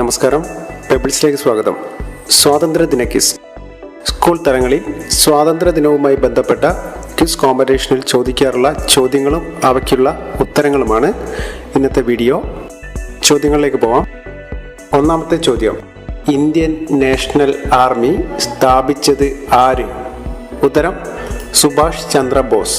നമസ്കാരം. പെബിൾസിലേക്ക് സ്വാഗതം. സ്വാതന്ത്ര്യ ദിന ക്വിസ്. സ്കൂൾ തലങ്ങളിൽ സ്വാതന്ത്ര്യ ദിനവുമായി ബന്ധപ്പെട്ട ക്വിസ് കോമ്പറ്റീഷനിൽ ചോദിക്കാറുള്ള ചോദ്യങ്ങളും അവയ്ക്കുള്ള ഉത്തരങ്ങളുമാണ് ഇന്നത്തെ വീഡിയോ. ചോദ്യങ്ങളിലേക്ക് പോവാം. ഒന്നാമത്തെ ചോദ്യം. ഇന്ത്യൻ നാഷണൽ ആർമി സ്ഥാപിച്ചത് ആര്? ഉത്തരം സുഭാഷ് ചന്ദ്ര ബോസ്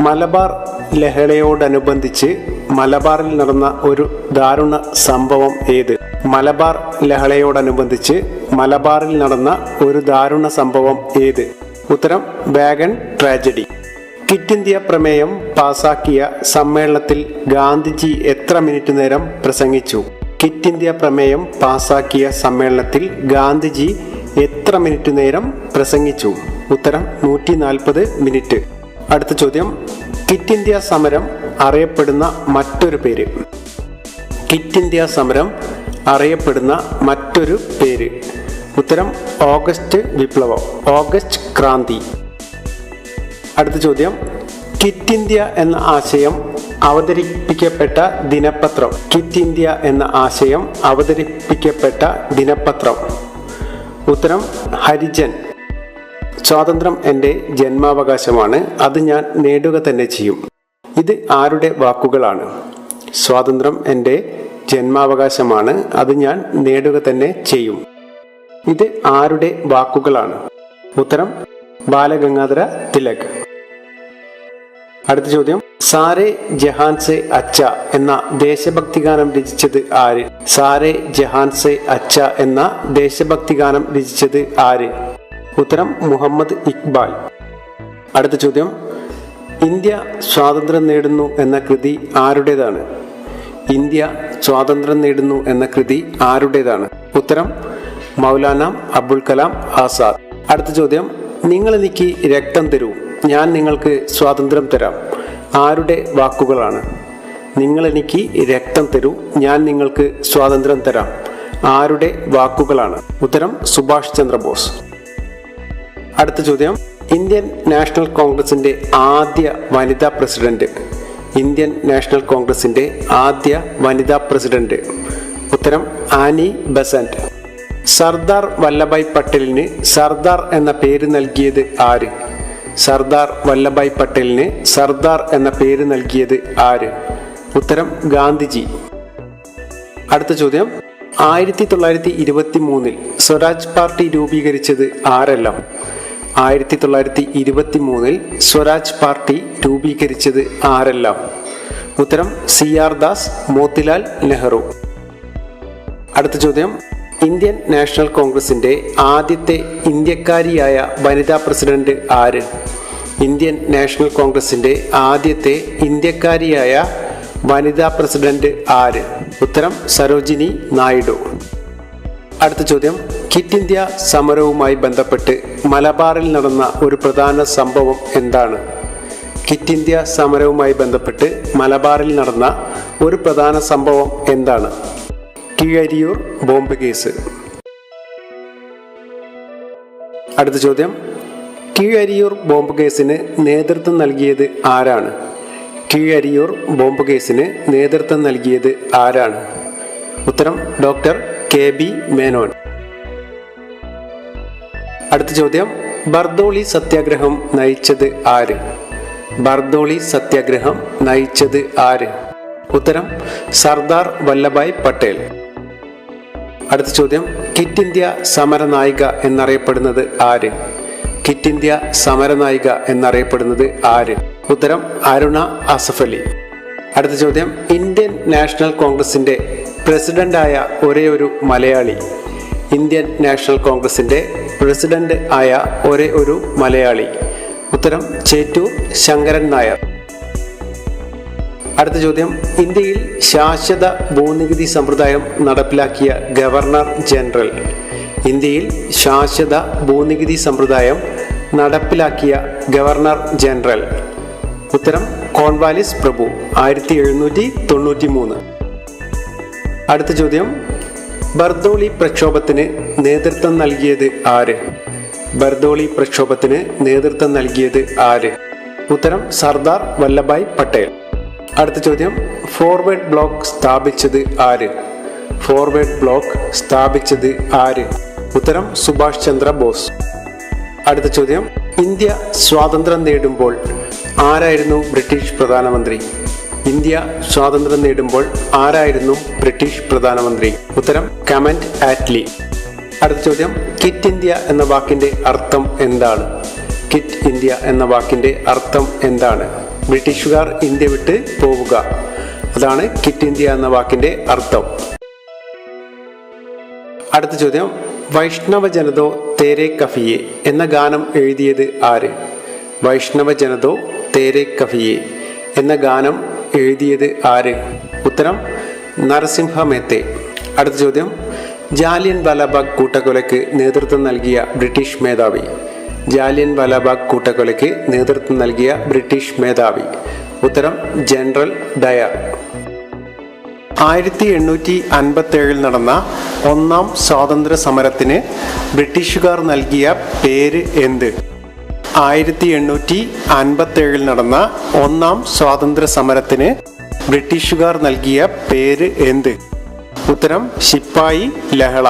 മലബാർ ലഹളയോടനുബന്ധിച്ച് മലബാറിൽ നടന്ന ഒരു ദാരുണ സംഭവം ഏത്? മലബാർ ലഹളയോടനുബന്ധിച്ച് മലബാറിൽ നടന്ന ഒരു ദാരുണ സംഭവം ഏത്? ഉത്തരം ബാഗൻ ട്രാജഡി. ക്വിറ്റ് ഇന്ത്യ പ്രമേയം പാസാക്കിയ സമ്മേളനത്തിൽ ഗാന്ധിജി എത്ര മിനിറ്റ് നേരം പ്രസംഗിച്ചു? കിറ്റ് ഇന്ത്യ പ്രമേയം പാസാക്കിയ സമ്മേളനത്തിൽ ഗാന്ധിജി എത്ര മിനിറ്റ് നേരം പ്രസംഗിച്ചു? ഉത്തരം നൂറ്റി നാൽപ്പത് മിനിറ്റ്. അടുത്ത ചോദ്യം. ക്വിറ്റ് ഇന്ത്യ സമരം അറിയപ്പെടുന്ന മറ്റൊരു പേര്. കിറ്റ് ഇന്ത്യ സമരം അറിയപ്പെടുന്ന മറ്റൊരു പേര്. ഉത്തരം ഓഗസ്റ്റ് വിപ്ലവം ഓഗസ്റ്റ് ക്രാന്തി. അടുത്ത ചോദ്യം. കിറ്റ് ഇന്ത്യ എന്ന ആശയം അവതരിപ്പിക്കപ്പെട്ട ദിനപത്രം. കിറ്റ് ഇന്ത്യ എന്ന ആശയം അവതരിപ്പിക്കപ്പെട്ട ദിനപത്രം. ഉത്തരം ഹരിജൻ. സ്വാതന്ത്ര്യം എന്റെ ജന്മാവകാശമാണ് അത് ഞാൻ നേടുക തന്നെ ചെയ്യും. ഇത് ആരുടെ വാക്കുകളാണ്? സ്വാതന്ത്ര്യം എന്റെ ജന്മാവകാശമാണ് അത് ഞാൻ നേടുക തന്നെ ചെയ്യും. ഇത് ആരുടെ വാക്കുകളാണ്? ഉത്തരം ബാലഗംഗാധര തിലക്. അടുത്ത ചോദ്യം സാരെ ജഹാൻ സെ അച്ച എന്ന ദേശഭക്തി ഗാനം രചിച്ചത് ആര്? സാരെ ജഹാൻ സെ അച്ച എന്ന ദേശഭക്തി ഗാനം രചിച്ചത് ആര്? ഉത്തരം മുഹമ്മദ് ഇക്ബാൽ. അടുത്ത ചോദ്യം. ഇന്ത്യ സ്വാതന്ത്ര്യം നേടുന്നു എന്ന കൃതി ആരുടേതാണ്? ഇന്ത്യ സ്വാതന്ത്ര്യം നേടുന്നു എന്ന കൃതി ആരുടേതാണ്? ഉത്തരം മൗലാന അബുൽ കലാം ആസാദ്. അടുത്ത ചോദ്യം. നിങ്ങൾ എനിക്ക് രക്തം തരൂ. ഞാൻ നിങ്ങൾക്ക് സ്വാതന്ത്ര്യം തരാം. ആരുടെ വാക്കുകളാണ്? നിങ്ങൾ എനിക്ക് രക്തം തരൂ. ഞാൻ നിങ്ങൾക്ക് സ്വാതന്ത്ര്യം തരാം. ആരുടെ വാക്കുകളാണ്? ഉത്തരം സുഭാഷ് ചന്ദ്രബോസ്. അടുത്ത ചോദ്യം. ഇന്ത്യൻ നാഷണൽ കോൺഗ്രസിന്റെ ആദ്യ വനിതാ പ്രസിഡന്റ്. ഇന്ത്യൻ നാഷണൽ കോൺഗ്രസിന്റെ ആദ്യ വനിതാ പ്രസിഡന്റ്. ഉത്തരം ആനി ബസന്റ്. സർദാർ വല്ലഭായ് പട്ടേലിന് സർദാർ എന്ന പേര് നൽകിയത് ആര്? സർദാർ വല്ലഭായ് പട്ടേലിന് സർദാർ എന്ന പേര് നൽകിയത് ആര്? ഉത്തരം ഗാന്ധിജി. അടുത്ത ചോദ്യം. ആയിരത്തി തൊള്ളായിരത്തി ഇരുപത്തി മൂന്നിൽ സ്വരാജ് പാർട്ടി രൂപീകരിച്ചത് ആരെല്ലാം? ആയിരത്തി തൊള്ളായിരത്തി ഇരുപത്തി മൂന്നിൽ സ്വരാജ് പാർട്ടി രൂപീകരിച്ചത് ആരെല്ലാം? ഉത്തരം സി ആർ ദാസ് മോത്തിലാൽ നെഹ്റു. അടുത്ത ചോദ്യം. ഇന്ത്യൻ നാഷണൽ കോൺഗ്രസിന്റെ ആദ്യത്തെ ഇന്ത്യക്കാരിയായ വനിതാ പ്രസിഡന്റ് ആര്? ഇന്ത്യൻ നാഷണൽ കോൺഗ്രസിന്റെ ആദ്യത്തെ ഇന്ത്യക്കാരിയായ വനിതാ പ്രസിഡന്റ് ആര്? ഉത്തരം സരോജിനി നായിഡു. അടുത്ത ചോദ്യം. ക്വിറ്റ് ഇന്ത്യ സമരവുമായി ബന്ധപ്പെട്ട് മലബാറിൽ നടന്ന ഒരു പ്രധാന സംഭവം എന്താണ്? കിറ്റ് ഇന്ത്യ സമരവുമായി ബന്ധപ്പെട്ട് മലബാറിൽ നടന്ന ഒരു പ്രധാന സംഭവം എന്താണ്? Keezhariyur bomb case. അടുത്ത ചോദ്യം. കീഴരിയൂർ ബോംബ് കേസിന് നേതൃത്വം നൽകിയത് ആരാണ്? കീഴരിയൂർ ബോംബ് കേസിന് നേതൃത്വം നൽകിയത് ആരാണ്? ഉത്തരം ഡോക്ടർ കെ ബി മേനോൻ. അടുത്ത ചോദ്യം. ബർദോളി സത്യാഗ്രഹം നയിച്ചത് ആര്? ബർദോളി സത്യാഗ്രഹം നയിച്ചത് ആര്? ഉത്തരം സർദാർ വല്ലഭായ് പട്ടേൽ. അടുത്ത ചോദ്യം. കിറ്റ് ഇന്ത്യ സമരനായിക എന്നറിയപ്പെടുന്നത് ആര്? കിറ്റ് ഇന്ത്യ സമരനായിക എന്നറിയപ്പെടുന്നത് ആര്? ഉത്തരം അരുണ അസഫ് അലി. അടുത്ത ചോദ്യം. ഇന്ത്യൻ നാഷണൽ കോൺഗ്രസിന്റെ പ്രസിഡന്റായ ഒരേ ഒരു മലയാളി. ഇന്ത്യൻ നാഷണൽ കോൺഗ്രസിന്റെ പ്രസിഡന്റ് ആയ ഒരേ ഒരു മലയാളി. ഉത്തരം ചേറ്റൂർ ശങ്കരൻ നായർ. അടുത്ത ചോദ്യം ഇന്ത്യയിൽ ശാശ്വത ഭൂനികുതി സമ്പ്രദായം നടപ്പിലാക്കിയ ഗവർണർ ജനറൽ. ഇന്ത്യയിൽ ശാശ്വത ഭൂനികുതി സമ്പ്രദായം നടപ്പിലാക്കിയ ഗവർണർ ജനറൽ. ഉത്തരം കോൺവാലിസ് പ്രഭു ആയിരത്തി എഴുന്നൂറ്റി തൊണ്ണൂറ്റി മൂന്ന് അടുത്ത ചോദ്യം ബർദോളി പ്രക്ഷോഭത്തിന് നേതൃത്വം നൽകിയത് ആര്? ബർദോളി പ്രക്ഷോഭത്തിന് നേതൃത്വം നൽകിയത് ആര്? ഉത്തരം സർദാർ വല്ലഭായ് പട്ടേൽ. അടുത്ത ചോദ്യം ഫോർവേഡ് ബ്ലോക്ക് സ്ഥാപിച്ചത് ആര്? ഫോർവേഡ് ബ്ലോക്ക് സ്ഥാപിച്ചത് ആര്? ഉത്തരം സുഭാഷ് ചന്ദ്ര ബോസ്. അടുത്ത ചോദ്യം ഇന്ത്യ സ്വാതന്ത്ര്യം നേടുമ്പോൾ ആരായിരുന്നു ബ്രിട്ടീഷ് പ്രധാനമന്ത്രി? ഇന്ത്യ സ്വാതന്ത്ര്യം നേടുമ്പോൾ ആരായിരുന്നു ബ്രിട്ടീഷ് പ്രധാനമന്ത്രി? ഉത്തരം കമന്റ് ആറ്റ്ലി അടുത്ത ചോദ്യം കിറ്റ് ഇന്ത്യ എന്ന വാക്കിന്റെ അർത്ഥം എന്താണ്? കിറ്റ് ഇന്ത്യ എന്ന വാക്കിന്റെ അർത്ഥം എന്താണ്? ബ്രിട്ടീഷുകാർ ഇന്ത്യ വിട്ട് പോവുക. അതാണ് കിറ്റ് ഇന്ത്യ എന്ന വാക്കിന്റെ അർത്ഥം. അടുത്ത ചോദ്യം വൈഷ്ണവ ജനതോ തേരെ കഫിയെ എന്ന ഗാനം എഴുതിയത് ആര്? വൈഷ്ണവ ജനതോ തേരെ കഫിയെ എന്ന ഗാനം എഴുതിയത് ആര്? ഉത്തരം നരസിംഹ മേത്തെ. അടുത്ത ചോദ്യം. ജാലിയൻ വാലാബാഗ് കൂട്ടക്കൊലയ്ക്ക് നേതൃത്വം നൽകിയ ബ്രിട്ടീഷ് മേധാവി. ജാലിയൻ വാലാബാഗ് കൂട്ടക്കൊലയ്ക്ക് നേതൃത്വം നൽകിയ ബ്രിട്ടീഷ് മേധാവി. ഉത്തരം ജനറൽ ഡയർ. ആയിരത്തി എണ്ണൂറ്റി അൻപത്തി ഏഴിൽ നടന്ന ഒന്നാം സ്വാതന്ത്ര്യ സമരത്തിന് ബ്രിട്ടീഷുകാർ നൽകിയ പേര് എന്ത്? ആയിരത്തി എണ്ണൂറ്റി അൻപത്തി ഏഴിൽ നടന്ന ഒന്നാം സ്വാതന്ത്ര്യ സമരത്തിന് ബ്രിട്ടീഷുകാർ നൽകിയ പേര് എന്ത്? ഉത്തരം ശിപ്പായി ലഹള.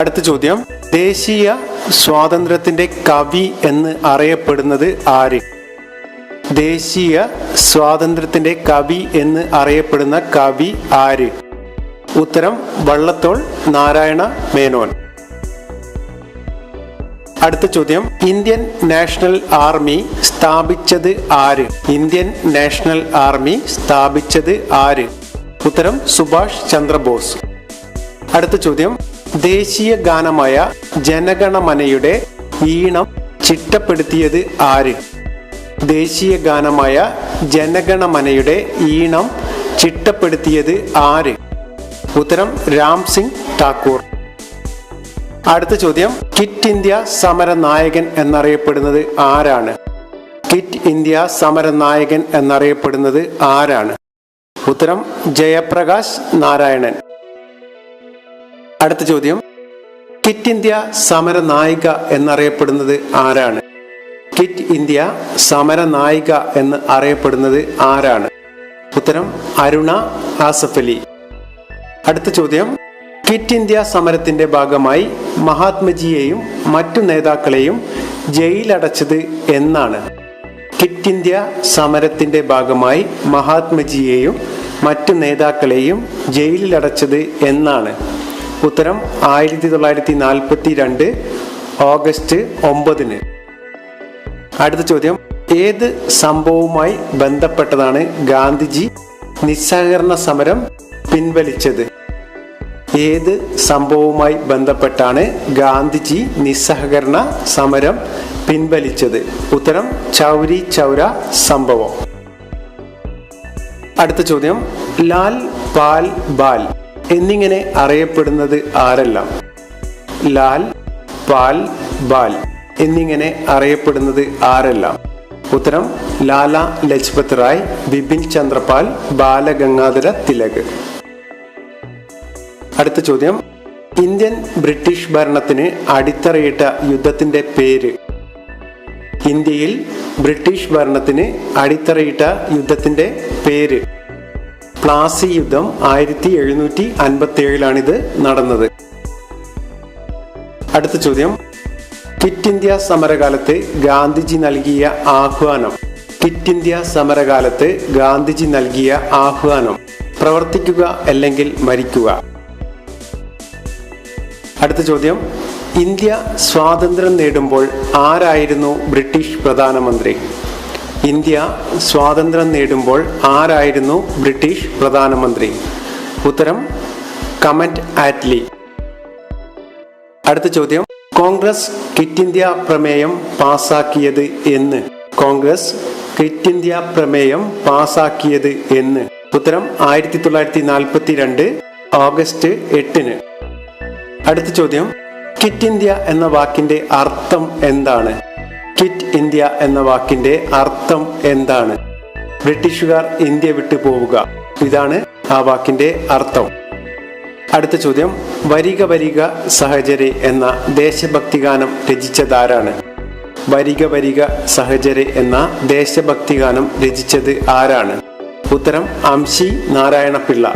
അടുത്ത ചോദ്യം ദേശീയ സ്വാതന്ത്ര്യത്തിന്റെ കവി എന്ന് അറിയപ്പെടുന്നത് ആര്? ദേശീയ സ്വാതന്ത്ര്യത്തിന്റെ കവി എന്ന് അറിയപ്പെടുന്ന കവി ആര്? ഉത്തരം വള്ളത്തോൾ നാരായണ മേനോൻ. അടുത്ത ചോദ്യം. ഇന്ത്യൻ നാഷണൽ ആർമി സ്ഥാപിച്ചത് ആര്? ഇന്ത്യൻ നാഷണൽ ആർമി സ്ഥാപിച്ചത് ആര്? ഉത്തരം സുഭാഷ് ചന്ദ്രബോസ്. അടുത്ത ചോദ്യം. ദേശീയ ഗാനമായ ജനഗണമനയുടെ ഈണം ചിട്ടപ്പെടുത്തിയത് ആര്? ദേശീയ ഗാനമായ ജനഗണമനയുടെ ഈണം ചിട്ടപ്പെടുത്തിയത് ആര്? ഉത്തരം രാം സിംഗ് ഠാക്കൂർ അടുത്ത ചോദ്യം. കിറ്റ് ഇന്ത്യ സമര നായകൻ എന്നറിയപ്പെടുന്നത് ആരാണ്? കിറ്റ് ഇന്ത്യ സമര നായകൻ എന്നറിയപ്പെടുന്നത് ആരാണ്? ഉത്തരം ജയപ്രകാശ് നാരായണൻ. അടുത്ത ചോദ്യം. കിറ്റ് ഇന്ത്യ സമര നായിക എന്നറിയപ്പെടുന്നത് ആരാണ്? കിറ്റ് ഇന്ത്യ സമര നായിക എന്ന് അറിയപ്പെടുന്നത് ആരാണ്? ഉത്തരം അരുണ ആസഫലി അടുത്ത ചോദ്യം. കിറ്റ് ഇന്ത്യ സമരത്തിന്റെ ഭാഗമായി മഹാത്മജിയെയും മറ്റു നേതാക്കളെയും ജയിലടച്ചത് എന്നാണ്. ക്വിറ്റ് ഇന്ത്യ സമരത്തിന്റെ ഭാഗമായി മഹാത്മജിയെയും മറ്റു നേതാക്കളെയും ജയിലിലടച്ചത് എന്നാണ്. ഉത്തരം ആയിരത്തി തൊള്ളായിരത്തി നാൽപ്പത്തി രണ്ട് ഓഗസ്റ്റ് ഒമ്പതിന്. അടുത്ത ചോദ്യം. ഏത് സംഭവവുമായി ബന്ധപ്പെട്ടതാണ് ഗാന്ധിജി നിസ്സഹകരണ സമരം പിൻവലിച്ചത്? ഏത് സംഭവവുമായി ബന്ധപ്പെട്ടാണ് ഗാന്ധിജി നിസ്സഹകരണ സമരം പിൻവലിച്ചത്? ഉത്തരം ചൗരി ചൗര സംഭവം. അടുത്ത ചോദ്യം ലാൽ പാൽ ബാൽ എന്നിങ്ങനെ അറിയപ്പെടുന്നത് ആരെല്ലാം? ലാൽ പാൽ ബാൽ എന്നിങ്ങനെ അറിയപ്പെടുന്നത് ആരെല്ലാം? ഉത്തരം ലാല ലജ്പത് റായ് ബിപിൻ ചന്ദ്രപാൽ ബാലഗംഗാധര തിലക്. അടുത്ത ചോദ്യം. ഇന്ത്യൻ ബ്രിട്ടീഷ് ഭരണത്തിന് അടിത്തറയിട്ട യുദ്ധത്തിന്റെ പേര്. ഇന്ത്യയിൽ ബ്രിട്ടീഷ് ഭരണത്തിന് അടിത്തറയിട്ട യുദ്ധത്തിന്റെ പേര്. പ്ലാസി യുദ്ധം ആയിരത്തി എഴുന്നൂറ്റി അൻപത്തി ഏഴിലാണിത് നടന്നത്. അടുത്ത ചോദ്യം. കിറ്റ് ഇന്ത്യ സമരകാലത്ത് ഗാന്ധിജി നൽകിയ ആഹ്വാനം. കിറ്റ് ഇന്ത്യ സമരകാലത്ത് ഗാന്ധിജി നൽകിയ ആഹ്വാനം. പ്രവർത്തിക്കുക അല്ലെങ്കിൽ മരിക്കുക. അടുത്ത ചോദ്യം. ഇന്ത്യ സ്വാതന്ത്ര്യം നേടുമ്പോൾ ആരായിരുന്നു ബ്രിട്ടീഷ് പ്രധാനമന്ത്രി? ഇന്ത്യ സ്വാതന്ത്ര്യം നേടുമ്പോൾ ആരായിരുന്നു ബ്രിട്ടീഷ് പ്രധാനമന്ത്രി? ഉത്തരം കമന്റ് ആറ്റ്ലി. അടുത്ത ചോദ്യം. കോൺഗ്രസ് ക്വിറ്റ് ഇന്ത്യ പ്രമേയം പാസാക്കിയത് എന്ന്. കോൺഗ്രസ് ക്വിറ്റ് ഇന്ത്യ പ്രമേയം പാസാക്കിയത് എന്ന്. ഉത്തരം ആയിരത്തി തൊള്ളായിരത്തി നാൽപ്പത്തി രണ്ട് ഓഗസ്റ്റ് എട്ടിന്. അടുത്ത ചോദ്യം. കിറ്റ് ഇന്ത്യ എന്ന വാക്കിന്റെ അർത്ഥം എന്താണ്? കിറ്റ് ഇന്ത്യ എന്ന വാക്കിന്റെ അർത്ഥം എന്താണ്? ബ്രിട്ടീഷുകാർ ഇന്ത്യ വിട്ടു പോവുക. ഇതാണ് ആ വാക്കിന്റെ അർത്ഥം. അടുത്ത ചോദ്യം. വരിക വരിക സഹചരെ എന്ന ദേശഭക്തി ഗാനം രചിച്ചതാരാണ്? വരിക വരിക സഹചരെ എന്ന ദേശഭക്തി ഗാനം രചിച്ചത് ആരാണ്? ഉത്തരം അംശി നാരായണപിള്ള.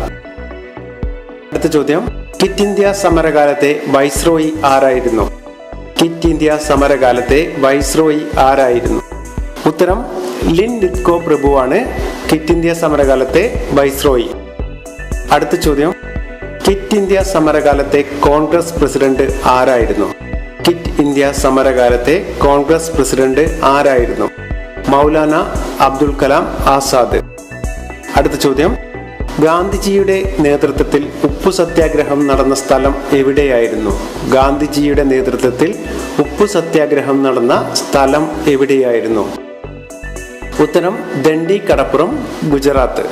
അടുത്ത ചോദ്യം. കിറ്റ് ഇന്ത്യ സമരകാലത്തെ വൈസ്രോയി ആരായിരുന്നു? കിറ്റ് ഇന്ത്യ സമരകാലത്തെ വൈസ്രോയി ആരായിരുന്നു? ഉത്തരം ലിൻ ലിത്കോ പ്രഭുവാണ് കിറ്റ് ഇന്ത്യ സമരകാലത്തെ വൈസ്രോയി. അടുത്ത ചോദ്യം കിറ്റ് ഇന്ത്യ സമരകാലത്തെ കോൺഗ്രസ് പ്രസിഡന്റ് ആരായിരുന്നു? കിറ്റ് ഇന്ത്യ സമരകാലത്തെ കോൺഗ്രസ് പ്രസിഡന്റ് ആരായിരുന്നു? മൗലാന അബ്ദുൽ കലാം ആസാദ്. അടുത്ത ചോദ്യം ഗാന്ധിജിയുടെ നേതൃത്വത്തിൽ ഉപ്പു സത്യാഗ്രഹം നടന്ന സ്ഥലം എവിടെയായിരുന്നു? ഗാന്ധിജിയുടെ നേതൃത്വത്തിൽ ഉപ്പു സത്യാഗ്രഹം നടന്ന സ്ഥലം എവിടെയായിരുന്നു? ഉത്തരം ദണ്ഡി കടപ്പുറം ഗുജറാത്ത്.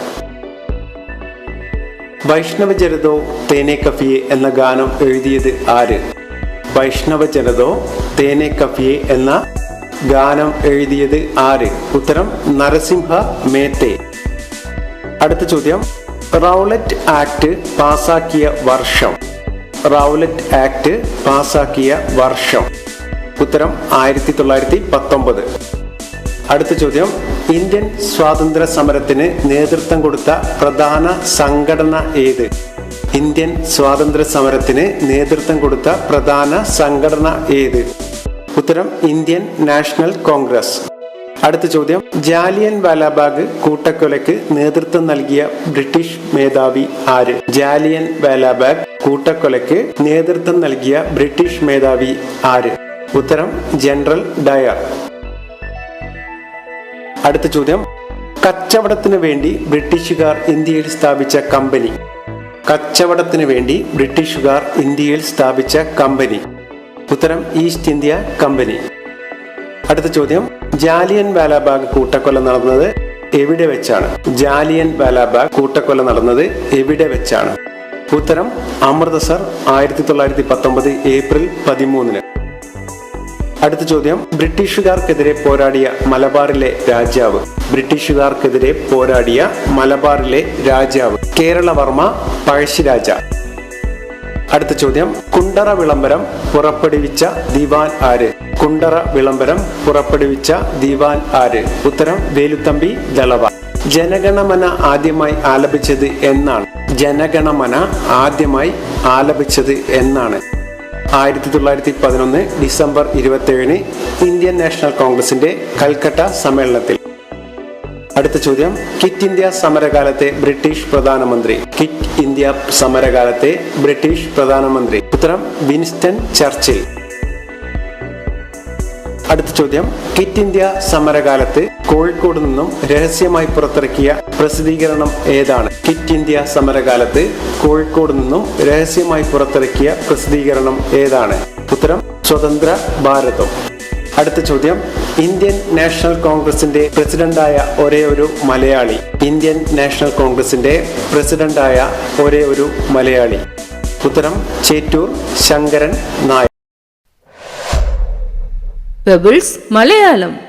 വൈഷ്ണവ ജനതോ തേനെ കഫിയെ എന്ന ഗാനം എഴുതിയത് ആര്? വൈഷ്ണവ ജനതോ തേനെ കഫിയെ എന്ന ഗാനം എഴുതിയത് ആര്? ഉത്തരം നരസിംഹ മേത്തെ. അടുത്ത ചോദ്യം. റൗലറ്റ് ആക്ട് പാസാക്കിയ വർഷം. റൗലറ്റ് ആക്ട് പാസാക്കിയ വർഷം. ഉത്തരം ആയിരത്തി തൊള്ളായിരത്തി പത്തൊമ്പത് അടുത്ത ചോദ്യം. ഇന്ത്യൻ സ്വാതന്ത്ര്യ സമരത്തിന് നേതൃത്വം കൊടുത്ത പ്രധാന സംഘടന ഏത്? ഇന്ത്യൻ സ്വാതന്ത്ര്യ സമരത്തിന് നേതൃത്വം കൊടുത്ത പ്രധാന സംഘടന ഏത്? ഉത്തരം ഇന്ത്യൻ നാഷണൽ കോൺഗ്രസ്. അടുത്ത ചോദ്യം. ജാലിയൻ വാലാബാഗ് കൂട്ടക്കൊലയ്ക്ക് നേതൃത്വം നൽകിയ ബ്രിട്ടീഷ് മേധാവി ആര്? ജാലിയൻ വാലാബാഗ് കൂട്ടക്കൊലയ്ക്ക് നേതൃത്വം നൽകിയ ബ്രിട്ടീഷ് മേധാവി ആര്? ഉത്തരം ജനറൽ ഡയർ. അടുത്ത ചോദ്യം. കച്ചവടത്തിന് വേണ്ടി ബ്രിട്ടീഷുകാർ ഇന്ത്യയിൽ സ്ഥാപിച്ച കമ്പനി. കച്ചവടത്തിന് വേണ്ടി ബ്രിട്ടീഷുകാർ ഇന്ത്യയിൽ സ്ഥാപിച്ച കമ്പനി. ഉത്തരം ഈസ്റ്റ് ഇന്ത്യ കമ്പനി. അടുത്ത ചോദ്യം. ജാലിയൻ വാലാബാഗ് കൂട്ടക്കൊല നടന്നത് എവിടെ വെച്ചാണ്? ജാലിയൻ വാലാബാഗ് കൂട്ടക്കൊല നടന്നത് എവിടെ വെച്ചാണ്? ഉത്തരം അമൃതസർ ആയിരത്തി തൊള്ളായിരത്തി പത്തൊമ്പത് ഏപ്രിൽ പതിമൂന്നിന്. അടുത്ത ചോദ്യം. ബ്രിട്ടീഷുകാർക്കെതിരെ പോരാടിയ മലബാറിലെ രാജാവ്. ബ്രിട്ടീഷുകാർക്കെതിരെ പോരാടിയ മലബാറിലെ രാജാവ്. കേരളവർമ്മ പഴശ്ശിരാജ. അടുത്ത ചോദ്യം. കുണ്ടറ വിളംബരം പുറപ്പെടുവിച്ച ദിവാൻ ആര്? കുണ്ടറ വിളംബരം പുറപ്പെടുവിച്ച ദിവാൻ ആര്? ഉത്തരം വേലുത്തമ്പി ദളവ. ജനഗണമന ആദ്യമായി ആലപിച്ചത് എന്നാണ്. ജനഗണമന ആദ്യമായി ആലപിച്ചത് എന്നാണ്. ആയിരത്തി തൊള്ളായിരത്തി പതിനൊന്ന് ഡിസംബർ ഇരുപത്തിയേഴിന് ഇന്ത്യൻ നാഷണൽ കോൺഗ്രസിന്റെ കൽക്കട്ട സമ്മേളനത്തിൽ. അടുത്ത ചോദ്യം. കിറ്റ് ഇന്ത്യ സമരകാലത്തെ ബ്രിട്ടീഷ് പ്രധാനമന്ത്രി. കിറ്റ് ഇന്ത്യ സമരകാലത്തെ ബ്രിട്ടീഷ് പ്രധാനമന്ത്രി. ഉത്തരം വിൻസ്റ്റൺ ചർച്ചിൽ അടുത്ത ചോദ്യം. കിറ്റ് ഇന്ത്യ സമരകാലത്ത് കോഴിക്കോട് നിന്നും രഹസ്യമായി പുറത്തിറക്കിയ പ്രസിദ്ധീകരണം ഏതാണ്? കിറ്റ് ഇന്ത്യ സമരകാലത്ത് കോഴിക്കോട് നിന്നും രഹസ്യമായി പുറത്തിറക്കിയ പ്രസിദ്ധീകരണം ഏതാണ്? ഉത്തരം സ്വതന്ത്ര ഭാരതം. അടുത്ത ചോദ്യം. ഇന്ത്യൻ നാഷണൽ കോൺഗ്രസിന്റെ പ്രസിഡന്റായ ഒരേ ഒരു മലയാളി. ഇന്ത്യൻ നാഷണൽ കോൺഗ്രസിന്റെ പ്രസിഡന്റായ ഒരേ ഒരു മലയാളി. ഉത്തരം ചേറ്റൂർ ശങ്കരൻ നായർ. മലയാളം.